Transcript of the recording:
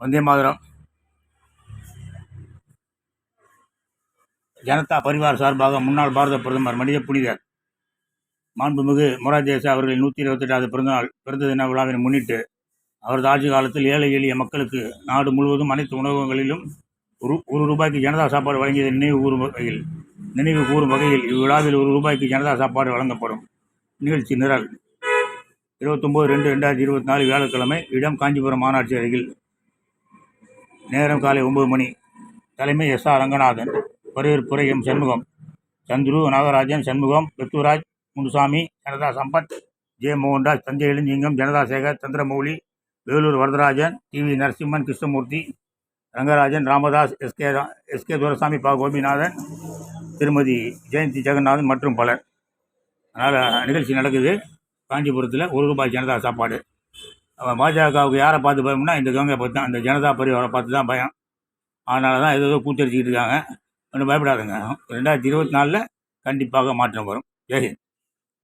வந்தே மாதரம். ஜனதா பரிவார் சார்பாக முன்னாள் பாரத பிரதமர் மனித புனிதர் மாண்புமிகு மொராஜேசா அவர்களின் நூற்றி இருபத்தெட்டாவது பிறந்தநாள் பிறந்த தின விழாவினை முன்னிட்டு அவரது ஆட்சி காலத்தில் ஏழை எளிய மக்களுக்கு நாடு முழுவதும் அனைத்து உணவகங்களிலும் ஒரு ஒரு ரூபாய்க்கு ஜனதா சாப்பாடு வழங்கியதை நினைவு கூறும் வகையில் நினைவு கூறும் வகையில் இவ்விழாவில் ஒரு ரூபாய்க்கு ஜனதா சாப்பாடு வழங்கப்படும். நிகழ்ச்சி நிரல். இருபத்தொம்போது ரெண்டு ரெண்டாயிரத்தி இருபத்தி நாலு வியாழக்கிழமை இடம் காஞ்சிபுரம் மாநாட்சி அருகில் நேரம் காலை ஒன்பது மணி. தலைமை எஸ் ஆர் ரங்கநாதன் வரவேற்புரை M Shanmugam Chandru Nagarajan Shanmugam Pethuraj Munusamy Janata Sampath J Mohanraj Thanjai Ilanchingam Janata Sekar Chandramouli Vellore Varadarajan T V Narasimhan Krishnamurthy Rangarajan Ramadas S K S K Durasamy பா கோபிநாதன் திருமதி ஜெயந்தி ஜெகநாதன் மற்றும் பலர். அதனால் நிகழ்ச்சி நடக்குது. காஞ்சிபுரத்தில் ஒரு ரூபாய் ஜனதா சாப்பாடு. பாஜகவுக்கு யாரை பார்த்து பயம்னா இந்த கங்கை பார்த்து தான் இந்த ஜனதா பரிவாரை பார்த்து தான் பயம். அதனால தான் ஏதோ கூத்தடிச்சிக்கிட்டு இருக்காங்க. ஒன்றும் பயப்படாதுங்க. ரெண்டாயிரத்தி இருபத்தி நாலில் கண்டிப்பாக மாற்றம் வரும். ஜெயஹிந்த்